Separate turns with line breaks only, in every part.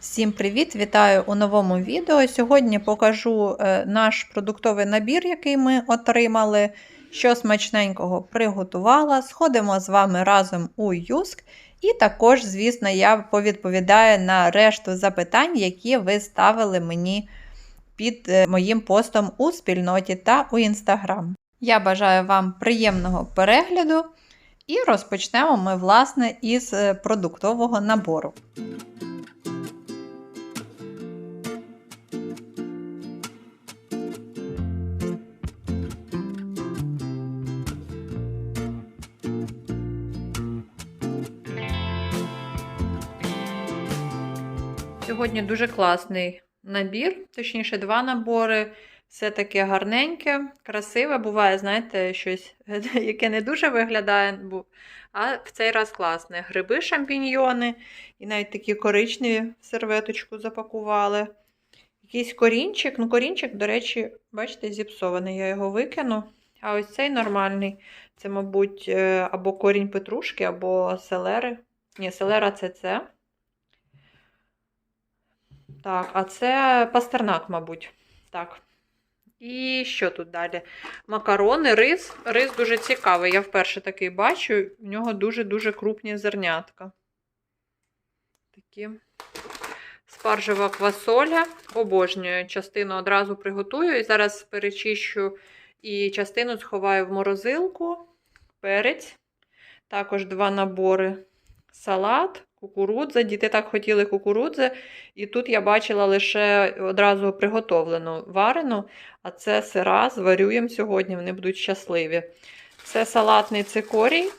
Всім привіт! Вітаю у новому відео. Сьогодні покажу е, наш продуктовий набір, який ми отримали. Що смачненького приготувала. Сходимо з вами разом у Юск. І також, звісно, я повідповідаю на решту запитань, які ви ставили мені під е, моїм постом у спільноті та у інстаграм. Я бажаю вам приємного перегляду і розпочнемо ми, власне, із е, продуктового набору. Сьогодні дуже класний набір, точніше, два набори. Все таке гарненьке, красиве. Буває, знаєте, щось, яке не дуже виглядає. А в цей раз класне. Гриби, шампіньйони, і навіть такі коричневі в серветочку запакували. Якийсь корінчик. Ну, корінчик, до речі, бачите, зіпсований. Я його викину. А ось цей нормальний. Це, мабуть, е, або корінь петрушки, або селери. Ні, селера це це. Так, а це пастернак, мабуть. Так. І що тут далі? Макарони, рис. Рис дуже цікавий. Я вперше такий бачу. В нього дуже-дуже крупні зернятка. Такі. Спаржева квасоля. Обожнюю. Частину одразу приготую. І зараз перечищу і частину сховаю в морозилку. Перець. Також два набори. Салат кукурудза. Діти так хотіли кукурудзи. І тут я бачила лише одразу приготовлену варену, а це сира, зварюємо сьогодні, вони будуть щасливі. Це салатний цикорій.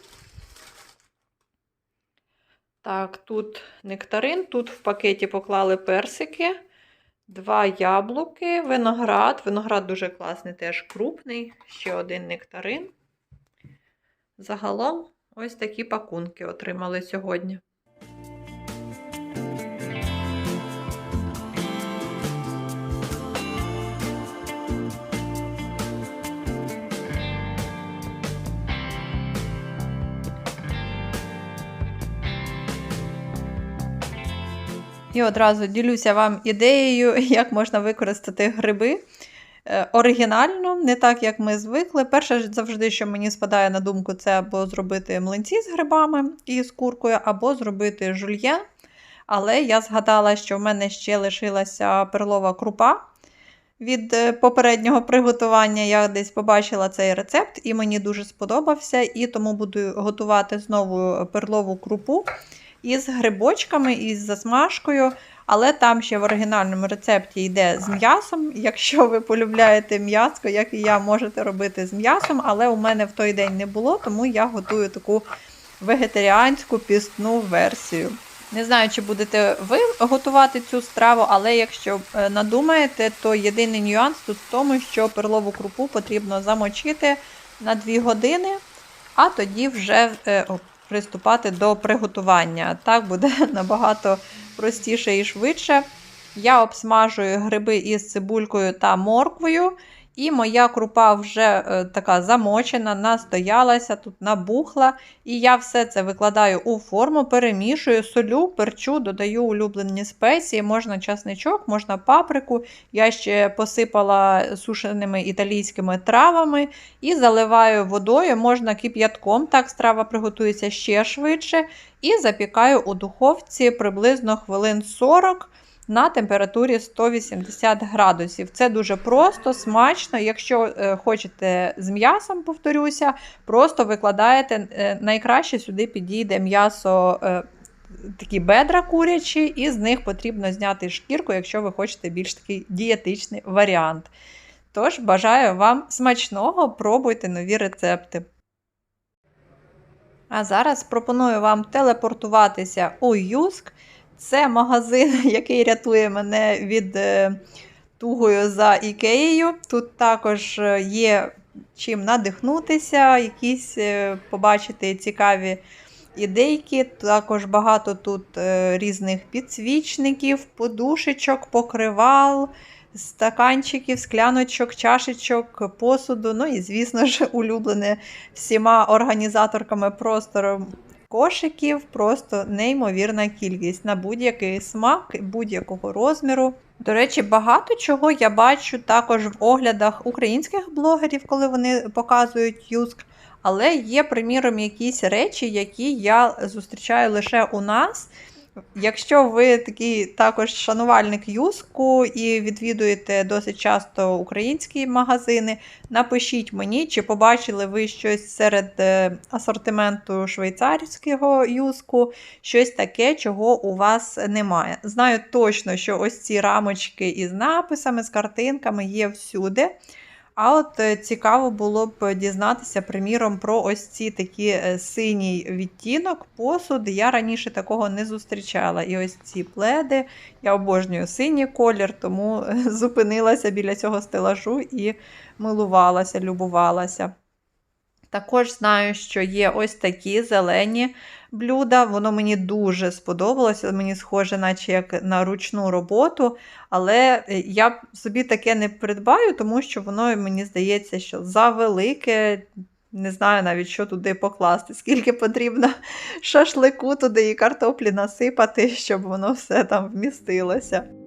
Так, тут нектарин, тут в пакеті поклали персики, два яблуки, виноград. Виноград дуже класний, теж крупний, ще один нектарин. Загалом ось такі пакунки отримали сьогодні. І одразу ділюся вам ідеєю, як можна використати гриби е, оригінально, не так, як ми звикли. Перше, завжди, що мені спадає на думку, це або зробити млинці з грибами і з куркою, або зробити жульєн. Але я згадала, що в мене ще лишилася перлова крупа. Від е, попереднього приготування я десь побачила цей рецепт, і мені дуже сподобався. І тому буду готувати знову перлову крупу із грибочками, із засмажкою. Але там ще в оригінальному рецепті йде з м'ясом. Якщо ви полюбляєте м'яско, як і я, можете робити з м'ясом, але у мене в той день не було, тому я готую таку вегетаріанську пісну версію. Не знаю, чи будете ви готувати цю страву, але якщо е, надумаєте, то єдиний нюанс тут в тому, що перлову крупу потрібно замочити на 2 години, а тоді вже е, приступати до приготування. Так буде набагато простіше і швидше. Я обсмажую гриби із цибулькою та морквою. І моя крупа вже е, така замочена, настоялася, тут набухла. І я все це викладаю у форму, перемішую, солю, перчу, додаю улюблені спеції, можна часничок, можна паприку. Я ще посипала сушеними італійськими травами і заливаю водою, можна кип'ятком, так страва приготується ще швидше. І запікаю у духовці приблизно хвилин 40 на температурі 180 градусів. Це дуже просто, смачно. Якщо е, хочете з м'ясом, повторюся, просто викладаєте, е, найкраще сюди підійде м'ясо. Е, такі бедра курячі, і з них потрібно зняти шкірку, якщо ви хочете більш такий дієтичний варіант. Тож, бажаю вам смачного, пробуйте нові рецепти. А зараз пропоную вам телепортуватися у Юск. Це магазин, який рятує мене від е, тугою за ікеєю. Тут також е, є чим надихнутися, якісь е, побачити цікаві ідейки. Також багато тут різних підсвічників, подушечок, покривал, стаканчиків, скляночок, чашечок, посуду. Ну і, звісно ж, улюблене всіма організаторками простору кошиків просто неймовірна кількість на будь-який смак, будь-якого розміру. До речі, багато чого я бачу також в оглядах українських блогерів, коли вони показують юск. Але є, приміром, якісь речі, які я зустрічаю лише у нас. Якщо ви такий також шанувальник юску і відвідуєте досить часто українські магазини, напишіть мені, чи побачили ви щось серед е, асортименту швейцарського юску, щось таке, чого у вас немає. Знаю точно, що ось ці рамочки із написами, з картинками є всюди. А от е, цікаво було б дізнатися, приміром, про ось ці такі е, синій відтінок посуд. Я раніше такого не зустрічала. І ось ці пледи. Я обожнюю синій колір, тому е, зупинилася біля цього стелажу і милувалася, любувалася. Також знаю, що є ось такі зелені блюда. Воно мені дуже сподобалося. Мені схоже, наче як на ручну роботу. Але е, я собі таке не придбаю, тому що воно мені здається, що завелике. Не знаю навіть, що туди покласти, скільки потрібно шашлику туди і картоплі насипати, щоб воно все там вмістилося.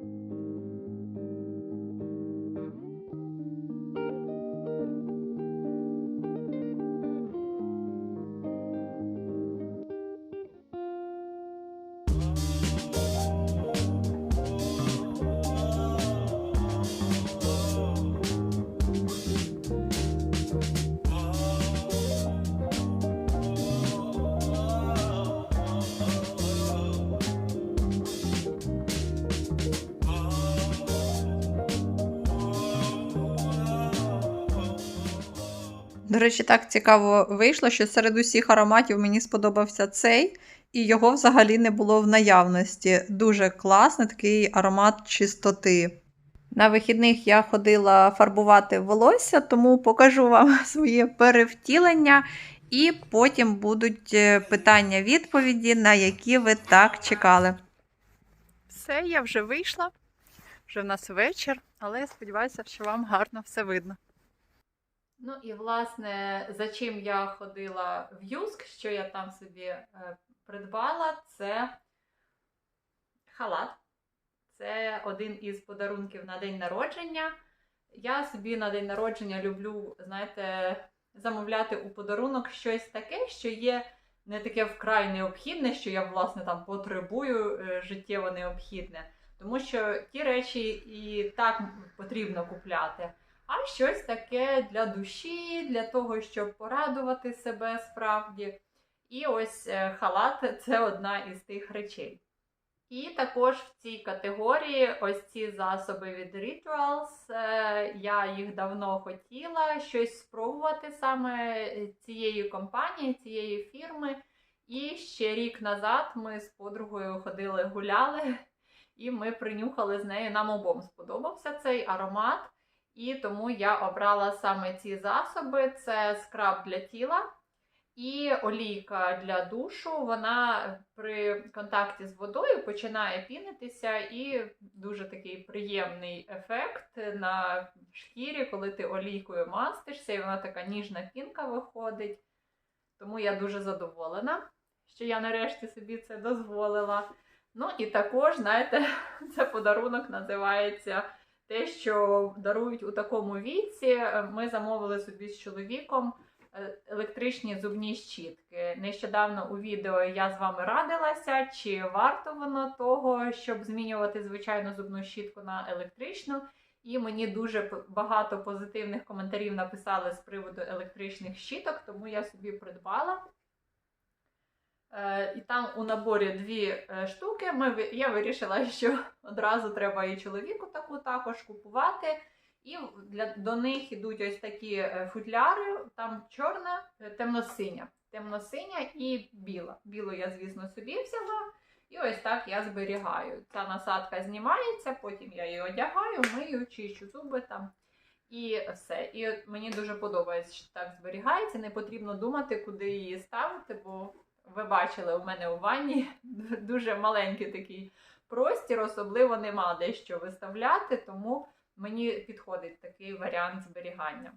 До речі, так цікаво вийшло, що серед усіх ароматів мені сподобався цей, і його взагалі не було в наявності. Дуже класний такий аромат чистоти. На вихідних я ходила фарбувати волосся, тому покажу вам своє перевтілення, і потім будуть е, питання-відповіді, на які ви так чекали. Все, я вже вийшла, вже в нас вечір, але я сподіваюся, що вам гарно все видно. Ну і власне, за чим я ходила в Юск, що я там собі е, придбала, це халат. Це один із подарунків на день народження. Я собі на день народження люблю, знаєте, замовляти у подарунок щось таке, що є не таке вкрай необхідне, що я, власне, там потребую е, життєво необхідне. Тому що ті речі і так потрібно купляти а щось таке для душі, для того, щоб порадувати себе справді. І ось е, халат це одна із тих речей. І також в цій категорії ось ці засоби від Rituals. е, Я їх давно хотіла щось спробувати саме цієї компанії, цієї фірми. І ще рік назад ми з подругою ходили гуляли, і ми принюхали з нею. Нам обом сподобався цей аромат. І тому я обрала саме ці засоби: це скраб для тіла і олійка для душу. Вона при контакті з водою починає пінитися, і дуже такий приємний ефект на шкірі, коли ти олійкою мастишся, і вона така ніжна пінка виходить. Тому я дуже задоволена, що я нарешті собі це дозволила. Ну і також, знаєте, це подарунок називається те, що дарують у такому віці, е, ми замовили собі з чоловіком е, електричні зубні щітки. Нещодавно у відео я з вами радилася, чи варто воно того, щоб змінювати звичайну зубну щітку на електричну. І мені дуже багато позитивних коментарів написали з приводу електричних щіток, тому я собі придбала. Е, і там у наборі дві е, штуки. Ми, Я вирішила, що одразу треба і чоловіку таку також купувати. І для, до них йдуть ось такі е, футляри, там чорна, темно-синя. Темно-синя і біла. Білу я, звісно, собі взяла. І ось так я зберігаю. Ця насадка знімається, потім я її одягаю, мию, чищу зуби там. І все. І от мені дуже подобається, що так зберігається. Не потрібно думати, куди її ставити, бо ви бачили, у мене у ванні дуже маленький такий простір, особливо нема де що виставляти, тому мені підходить такий варіант зберігання.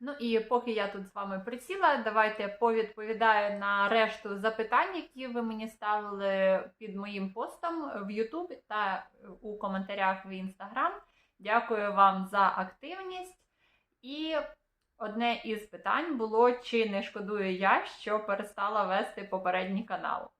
Ну і поки я тут з вами присіла, давайте повідповідаю на решту запитань, які ви мені ставили під моїм постом в YouTube та у коментарях в Instagram. Дякую вам за активність. І одне із питань було, чи не шкодую я, що перестала вести попередній канал.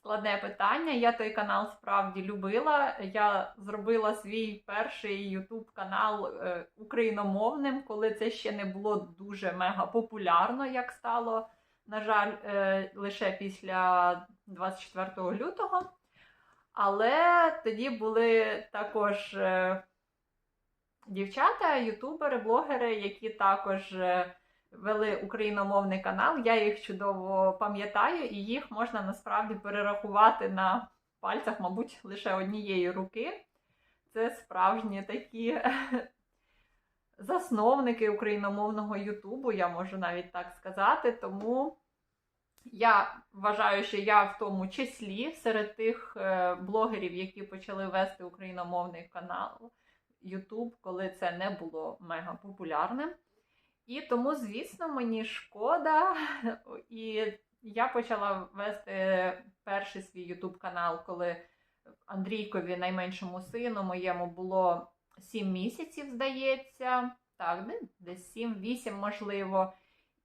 Складне питання. Я той канал справді любила. Я зробила свій перший YouTube канал е, україномовним, коли це ще не було дуже мега популярно, як стало, на жаль, е, лише після 24 лютого. Але тоді були також е, дівчата, ютубери, блогери, які також. е, вели україномовний канал. Я їх чудово пам'ятаю, і їх можна насправді перерахувати на пальцях, мабуть, лише однієї руки. Це справжні такі засновники україномовного Ютубу, я можу навіть так сказати. Тому я вважаю, що я в тому числі серед тих е, блогерів, які почали вести україномовний канал YouTube, коли це не було мега популярним. І тому, звісно, мені шкода. І я почала вести перший свій YouTube канал, коли Андрійкові, найменшому сину, моєму було 7 місяців, здається. Так, десь 7-8, можливо.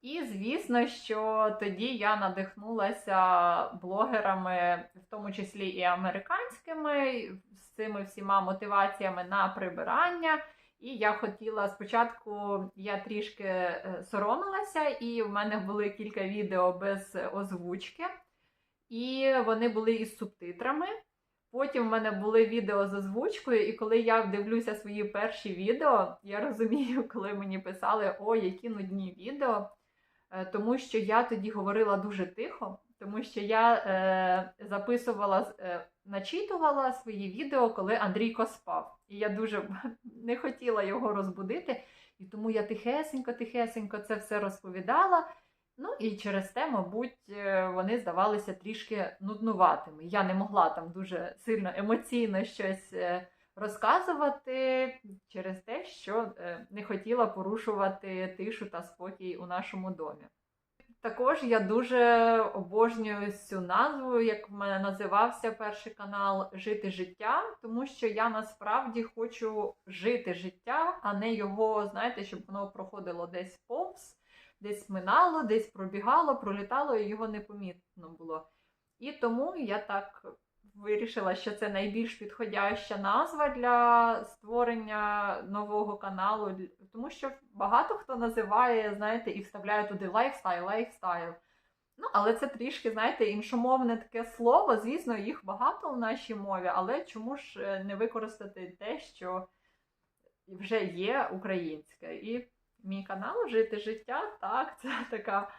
І, звісно, що тоді я надихнулася блогерами, в тому числі і американськими, цими всіма мотиваціями на прибирання. І я хотіла спочатку, я трішки е, соромилася, і в мене були кілька відео без озвучки, і вони були із субтитрами. Потім в мене були відео з озвучкою, і коли я дивлюся свої перші відео, я розумію, коли мені писали, о, які нудні відео. Е, тому що я тоді говорила дуже тихо, тому що я е, записувала, е, начитувала свої відео, коли Андрійко спав. І я дуже не хотіла його розбудити. І тому я тихесенько-тихесенько це все розповідала. Ну і через те, мабуть, е, вони здавалися трішки нуднуватими. Я не могла там дуже сильно емоційно щось е, розказувати через те, що е, не хотіла порушувати тишу та спокій у нашому домі. Також я дуже обожнюю цю назву, як в мене називався перший канал Жити життя, тому що я насправді хочу жити життя, а не його, знаєте, щоб воно проходило десь повз, десь минало, десь пробігало, пролітало, і його непомітно було. І тому я так вирішила, що це найбільш підходяща назва для створення нового каналу, тому що багато хто називає, знаєте, і вставляє туди лайфстайл, лайфстайл. Ну, але це трішки, знаєте, іншомовне таке слово. Звісно, їх багато в нашій мові, але чому ж е, не використати те, що вже є українське? І мій канал Жити життя, так, це така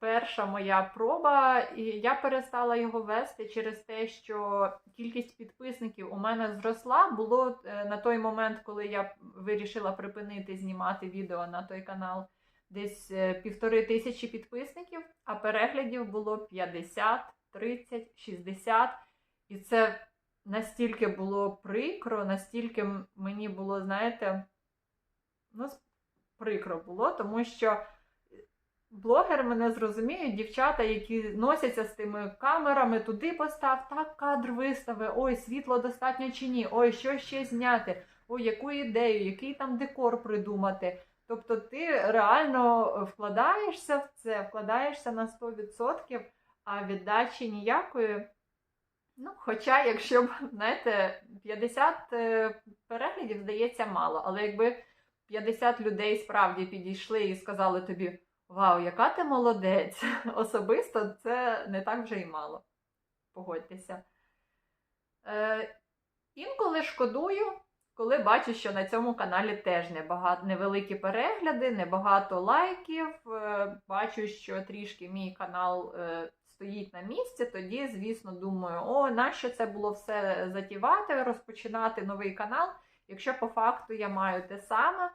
перша моя проба, і я перестала його вести через те, що кількість підписників у мене зросла. Було е, на той момент, коли я вирішила припинити знімати відео на той канал, десь е, півтори тисячі підписників, а переглядів було 50, 30, 60. І це настільки було прикро, настільки мені було, знаєте, ну, прикро було, тому що. Блогери мене зрозуміють, дівчата, які носяться з тими камерами, туди постав, так кадр вистави, ой, світло достатньо чи ні, ой, що ще зняти, ой, яку ідею, який там декор придумати. Тобто ти реально вкладаєшся в це, вкладаєшся на 100%, а віддачі ніякої. Ну, Хоча, якщо б, знаєте, 50 е, переглядів здається мало, але якби 50 людей справді підійшли і сказали тобі. Вау, яка ти молодець! Особисто це не так вже й мало. Погодьтеся. Е, Інколи шкодую, коли бачу, що на цьому каналі теж небагато, невеликі перегляди, небагато лайків. Е, бачу, що трішки мій канал е, стоїть на місці, тоді, звісно, думаю, о, нащо це було все затівати, розпочинати новий канал, якщо по факту я маю те саме.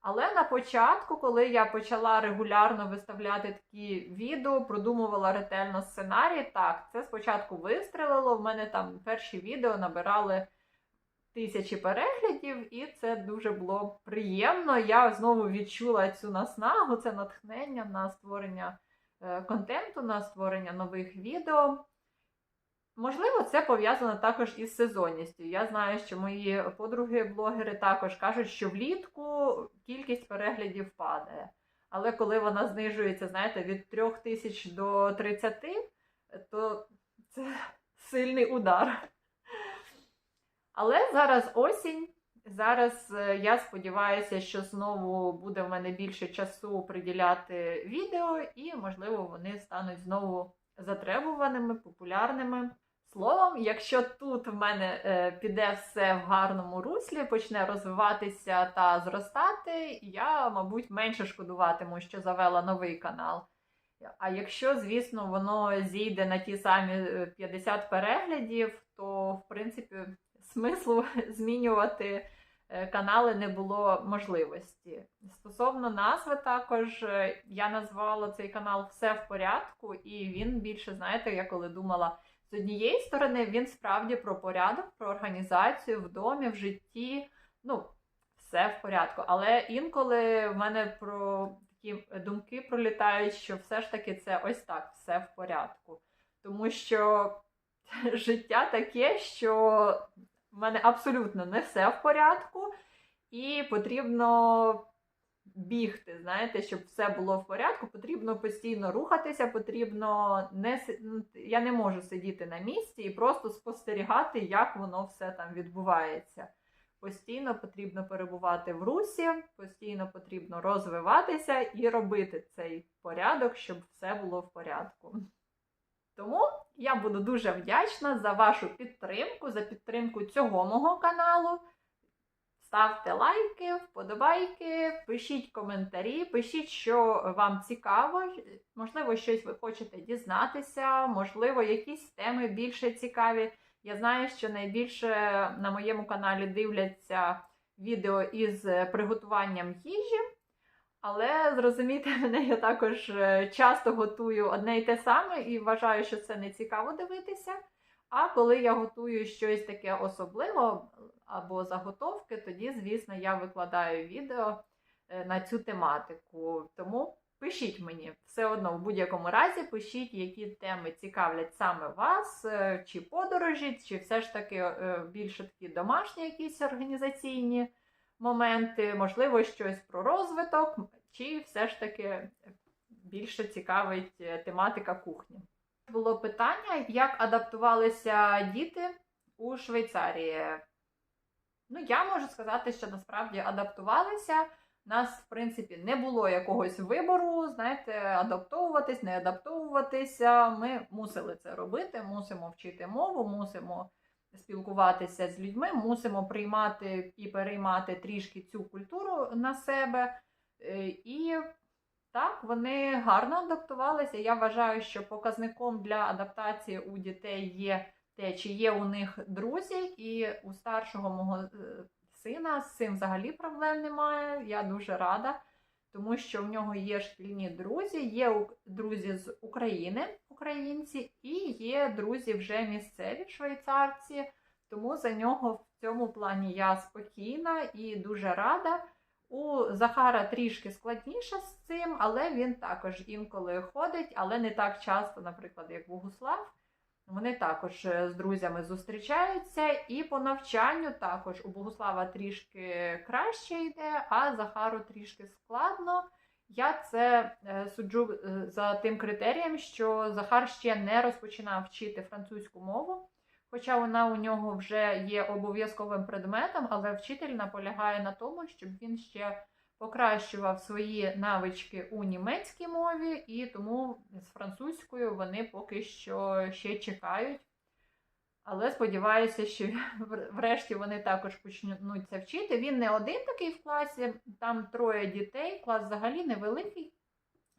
Але на початку, коли я почала регулярно виставляти такі відео, продумувала ретельно сценарій, так, це спочатку вистрелило. В мене там перші відео набирали тисячі переглядів, і це дуже було приємно. Я знову відчула цю наснагу, це натхнення на створення е, контенту, на створення нових відео. Можливо, це пов'язано також із сезонністю. Я знаю, що мої подруги-блогери також кажуть, що влітку кількість переглядів падає. Але коли вона знижується, знаєте, від 3 тисяч до 30, то це сильний удар. Але зараз осінь. Зараз е, я сподіваюся, що знову буде в мене більше часу приділяти відео, і, можливо, вони стануть знову затребуваними, популярними. Словом, якщо тут в мене е, піде все в гарному руслі, почне розвиватися та зростати, я, мабуть, менше шкодуватиму, що завела новий канал. А якщо, звісно, воно зійде на ті самі е, 50 переглядів, то в принципі смислу змінювати е, канали не було можливості. Стосовно назви, також е, я назвала цей канал Все в порядку, і він більше, знаєте, я коли думала. З однієї сторони, він справді про порядок, про організацію в домі, в житті. Ну, все в порядку. Але інколи в мене про такі думки пролітають, що все ж таки це ось так, все в порядку. Тому що життя таке, що в мене абсолютно не все в порядку, і потрібно бігти, знаєте, щоб все було в порядку, потрібно постійно рухатися, потрібно не ну, я не можу сидіти на місці і просто спостерігати, як воно все там відбувається. Постійно потрібно перебувати в русі, постійно потрібно розвиватися і робити цей порядок, щоб все було в порядку. Тому я буду дуже вдячна за вашу підтримку, за підтримку цього мого каналу. Ставте лайки, вподобайки, пишіть коментарі, пишіть, що вам цікаво. Можливо, щось ви хочете дізнатися, можливо, якісь теми більше цікаві. Я знаю, що найбільше на моєму каналі дивляться відео із приготуванням їжі. Але зрозумійте мене, я також е, часто готую одне й те саме і вважаю, що це не цікаво дивитися. А коли я готую щось таке особливе або заготовки, тоді, звісно, я викладаю відео е, на цю тематику. Тому пишіть мені все одно в будь-якому разі, пишіть, які теми цікавлять саме вас, е, чи подорожі, чи все ж таки е, більше такі домашні якісь організаційні моменти, можливо, щось про розвиток, чи все ж таки більше цікавить тематика кухні. Було питання, як адаптувалися діти у Швейцарії. Ну, я можу сказати, що насправді адаптувалися. Нас, в принципі, не було якогось вибору, знаєте, адаптовуватись, не адаптовуватися. Ми мусили це робити, мусимо вчити мову, мусимо спілкуватися з людьми, мусимо приймати і переймати трішки цю культуру на себе. Е, І так, вони гарно адаптувалися. Я вважаю, що показником для адаптації у дітей є те, чи є у них друзі, і у старшого мого е, сина з цим взагалі проблем немає. Я дуже рада, тому що в нього є шкільні друзі, є друзі з України, українці, і є друзі вже місцеві швейцарці. Тому за нього в цьому плані я спокійна і дуже рада. У Захара трішки складніше з цим, але він також інколи ходить, але не так часто, наприклад, як Богуслав. Вони також е, з друзями зустрічаються, і по навчанню також у Богуслава трішки краще йде, а Захару трішки складно. Я це е, суджу е, за тим критерієм, що Захар ще не розпочинав вчити французьку мову, хоча вона у нього вже є обов'язковим предметом, але вчитель наполягає на тому, щоб він ще покращував свої навички у німецькій мові, і тому з французькою вони поки що ще чекають. Але сподіваюся, що врешті вони також почнуть це вчити. Він не один такий в класі, там троє дітей, клас взагалі невеликий.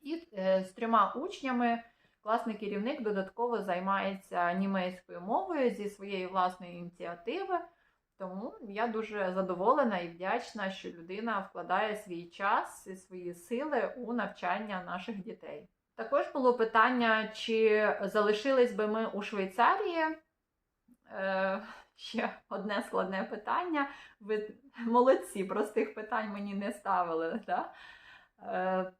І е, з трьома учнями класний керівник додатково займається німецькою мовою зі своєї власної ініціативи. Тому я дуже задоволена і вдячна, що людина вкладає свій час і свої сили у навчання наших дітей. Також було питання, чи залишились би ми у Швейцарії. Е, ще одне складне питання. Ви молодці, простих питань мені не ставили. Да? Е,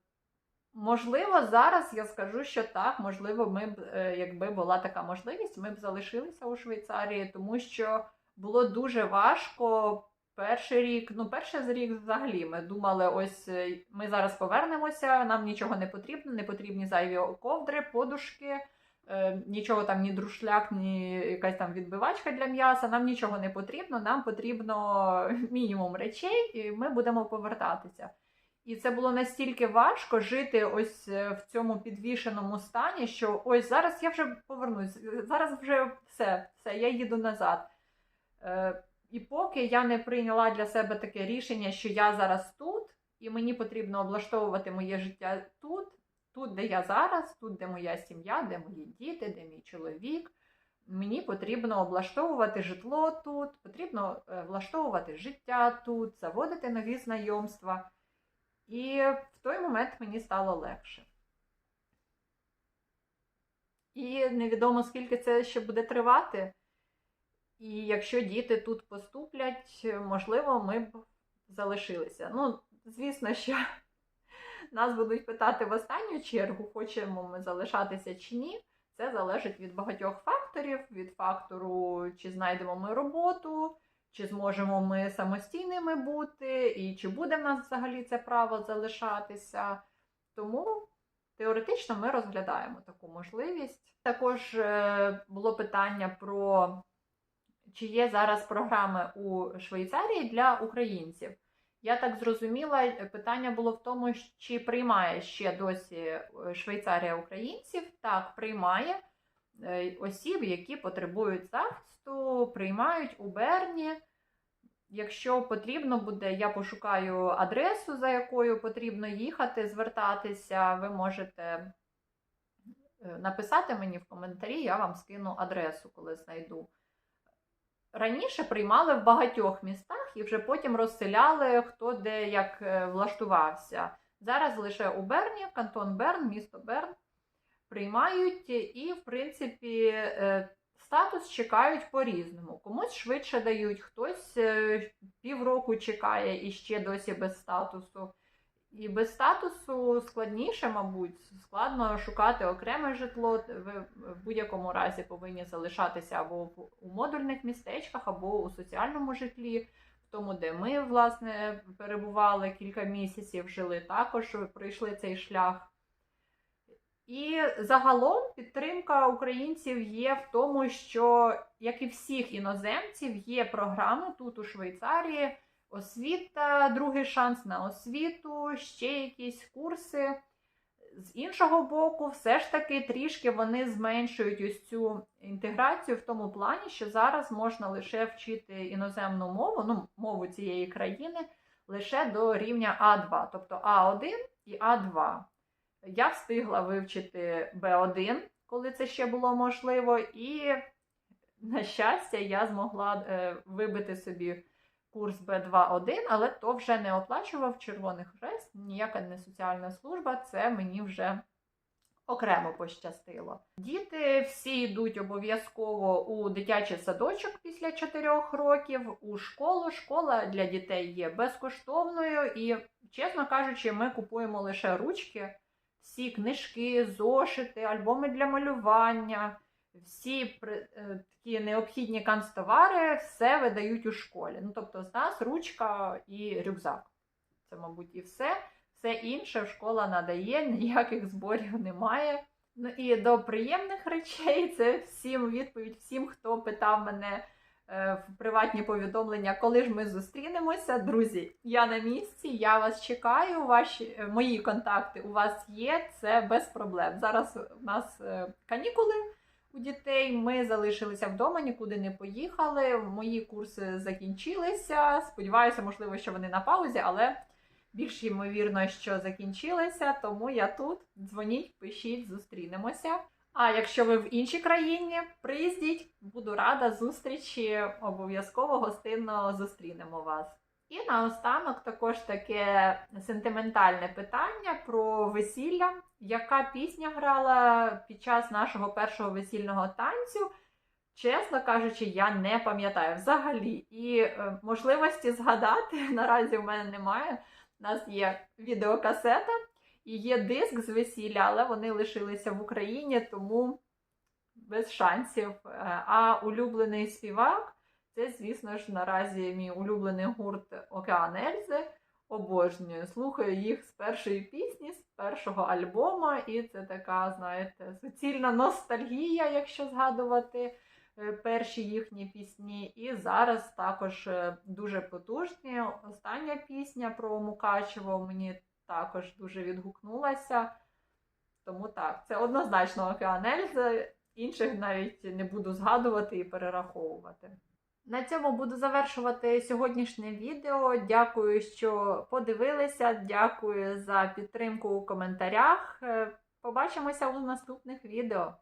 можливо, зараз я скажу, що так, можливо, ми б, е, якби була така можливість, ми б залишилися у Швейцарії, тому що було дуже важко. Перший рік, ну перший рік взагалі ми думали, ось е, ми зараз повернемося, нам нічого не потрібно, не потрібні зайві ковдри, подушки, е, нічого там, ні друшляк, ні якась там відбивачка для м'яса. Нам нічого не потрібно, нам потрібно мінімум речей, і ми будемо повертатися. І це було настільки важко жити ось е, в цьому підвішеному стані, що ось зараз я вже повернусь, зараз вже все, все, я їду назад. Е, і поки я не прийняла для себе таке рішення, що я зараз тут, і мені потрібно облаштовувати моє життя тут, тут, де я зараз, тут, де моя сім'я, де мої діти, де мій чоловік. Мені потрібно облаштовувати житло тут, потрібно е, влаштовувати життя тут, заводити нові знайомства. І в той момент мені стало легше. І невідомо, скільки це ще буде тривати. І якщо діти тут поступлять, можливо, ми б залишилися. Ну, звісно, що нас будуть питати в останню чергу, хочемо ми залишатися чи ні. Це залежить від багатьох факторів: від фактору, чи знайдемо ми роботу, чи зможемо ми самостійними бути, і чи буде в нас взагалі це право залишатися. Тому теоретично ми розглядаємо таку можливість. Також е, було питання про чи є зараз програми у Швейцарії для українців. Я так зрозуміла, питання було в тому, чи приймає ще досі е, Швейцарія українців. Так, приймає е, осіб, які потребують захисту, приймають у Берні. Якщо потрібно буде, я пошукаю адресу, за якою потрібно їхати, звертатися, ви можете е, написати мені в коментарі, я вам скину адресу, коли знайду. Раніше приймали в багатьох містах і вже потім розселяли, хто де як е, влаштувався. Зараз лише у Берні, кантон Берн, місто Берн приймають і, в принципі, е, статус чекають по-різному. Комусь швидше дають, хтось е, півроку чекає і ще досі без статусу. І без статусу складніше, мабуть, складно шукати окреме житло. Ви в будь-якому разі повинні залишатися або у модульних містечках, або у соціальному житлі, в тому, де ми, власне, перебували кілька місяців, жили, також пройшли цей шлях. І загалом підтримка українців є в тому, що, як і всіх іноземців, є програми тут у Швейцарії освіта, другий шанс на освіту, ще якісь курси. З іншого боку, все ж таки трішки вони зменшують ось цю інтеграцію в тому плані, що зараз можна лише вчити іноземну мову, ну, мову цієї країни, лише до рівня А2, тобто А1 і А2. Я встигла вивчити Б1, коли це ще було можливо, і, на щастя, я змогла е, вибити собі курс Б2-1, але то вже не оплачував Червоний Хрест, ніяка не соціальна служба, це мені вже окремо пощастило. Діти всі йдуть обов'язково у дитячий садочок після 4 років, у школу. Школа для дітей є безкоштовною і, чесно кажучи, ми купуємо лише ручки, всі книжки, зошити, альбоми для малювання всі е, такі необхідні канцтовари все видають у школі. Ну, тобто, з нас ручка і рюкзак. Це, мабуть, і все. Все інше школа надає, ніяких зборів немає. Ну і до приємних речей це всім відповідь, всім, хто питав мене в приватні повідомлення, коли ж ми зустрінемося. Друзі, я на місці, я вас чекаю. Ваші е, мої контакти у вас є, це без проблем. Зараз у нас канікули у дітей. Ми залишилися вдома, нікуди не поїхали. Мої курси закінчилися. Сподіваюся, можливо, що вони на паузі, але більш ймовірно, що закінчилися. Тому я тут. Дзвоніть, пишіть, зустрінемося. А якщо ви в іншій країні, приїздіть, буду рада зустрічі. Обов'язково гостинно зустрінемо вас. І наостанок також таке сентиментальне питання про весілля. Яка пісня грала під час нашого першого весільного танцю? Чесно кажучи, я не пам'ятаю взагалі. І е, можливості згадати наразі в мене немає. У нас є відеокасета і є диск з весілля, але вони лишилися в Україні, тому без шансів. Е, А улюблений співак це, звісно ж, наразі мій улюблений гурт Океан Ельзи. Обожнюю, слухаю їх з першої пісні, з першого альбома, і це така, знаєте, суцільна ностальгія, якщо згадувати е, перші їхні пісні. І зараз також е, дуже потужні. Остання пісня про Мукачево мені також дуже відгукнулася. Тому так, це однозначно Океан Ельзи. Інших навіть не буду згадувати і перераховувати. На цьому буду завершувати сьогоднішнє відео. Дякую, що подивилися. Дякую за підтримку у коментарях. Е, Побачимося у наступних відео.